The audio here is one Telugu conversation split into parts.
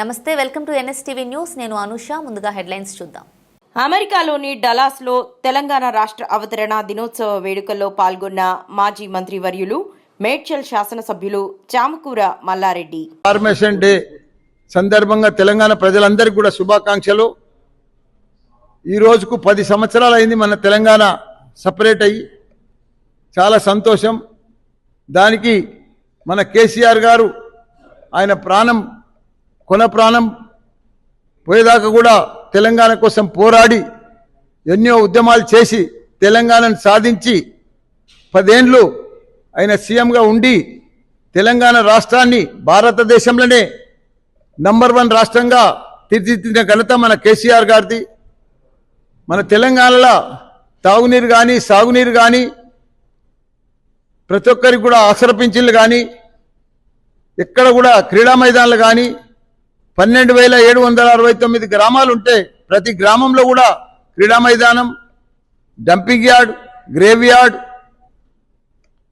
నమస్తే వెల్కమ్ టు ఎన్ఎస్టీవీ న్యూస్. నేను అనుష ముందుగా హెడ్లైన్స్ చూద్దాం. అమెరికాలోని డలాస్లో తెలంగాణ రాష్ట్ర అవతరణ దినోత్సవ వేడుకల్లో పాల్గొన్న మాజీ మంత్రివర్యులు మేడ్చల్ శాసనసభ్యులు చామకూర మల్లారెడ్డి. ఫార్మేషన్ డే సందర్భంగా తెలంగాణ ప్రజలందరికీ కూడా శుభాకాంక్షలు. ఈ రోజుకు పది సంవత్సరాలు అయింది మన తెలంగాణ సపరేట్ అయ్యి. చాలా సంతోషం. దానికి మన కేసీఆర్ గారు ఆయన ప్రాణం కొన ప్రాణం పోయేదాకా కూడా తెలంగాణ కోసం పోరాడి ఎన్నో ఉద్యమాలు చేసి తెలంగాణను సాధించి పదేండ్లు ఆయన సీఎంగా ఉండి తెలంగాణ రాష్ట్రాన్ని భారతదేశంలోనే నంబర్ వన్ రాష్ట్రంగా తీర్చిదిద్దిన ఘనత మన కేసీఆర్ గారిది. మన తెలంగాణలో తాగునీరు కానీ సాగునీరు కానీ ప్రతి ఒక్కరికి కూడా ఆసర కానీ ఎక్కడ కూడా క్రీడా మైదానాలు కానీ పన్నెండు వేల ఏడు వందల అరవై తొమ్మిది గ్రామాలు ఉంటే ప్రతి గ్రామంలో కూడా క్రీడా మైదానం డంపింగ్ యార్డ్ గ్రేవ్ యార్డ్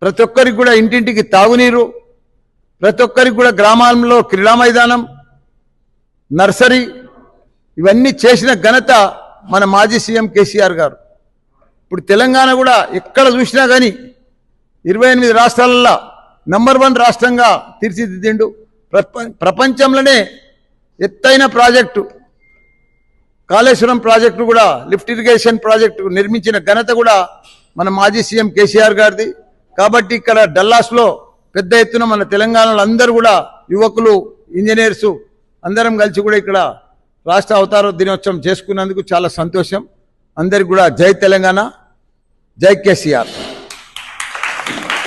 ప్రతి ఒక్కరికి కూడా ఇంటింటికి తాగునీరు ప్రతి ఒక్కరికి కూడా గ్రామాల్లో క్రీడా మైదానం నర్సరీ ఇవన్నీ చేసిన ఘనత మన మాజీ సీఎం కేసీఆర్ గారు. ఇప్పుడు తెలంగాణ కూడా ఎక్కడ చూసినా కానీ ఇరవై ఎనిమిది రాష్ట్రాలలో నంబర్ వన్ రాష్ట్రంగా తీర్చిదిద్దిండు. ప్రపంచంలోనే ఎత్తైన ప్రాజెక్టు కాళేశ్వరం ప్రాజెక్టు కూడా లిఫ్ట్ ఇరిగేషన్ ప్రాజెక్టు నిర్మించిన ఘనత కూడా మన మాజీ సీఎం కేసీఆర్ గారిది. కాబట్టి ఇక్కడ డల్లాస్లో పెద్ద ఎత్తున మన తెలంగాణలో అందరూ కూడా యువకులు ఇంజనీర్సు అందరం కలిసి కూడా ఇక్కడ రాష్ట్ర అవతార దినోత్సవం చేసుకున్నందుకు చాలా సంతోషం. అందరికి కూడా జై తెలంగాణ జై కేసీఆర్.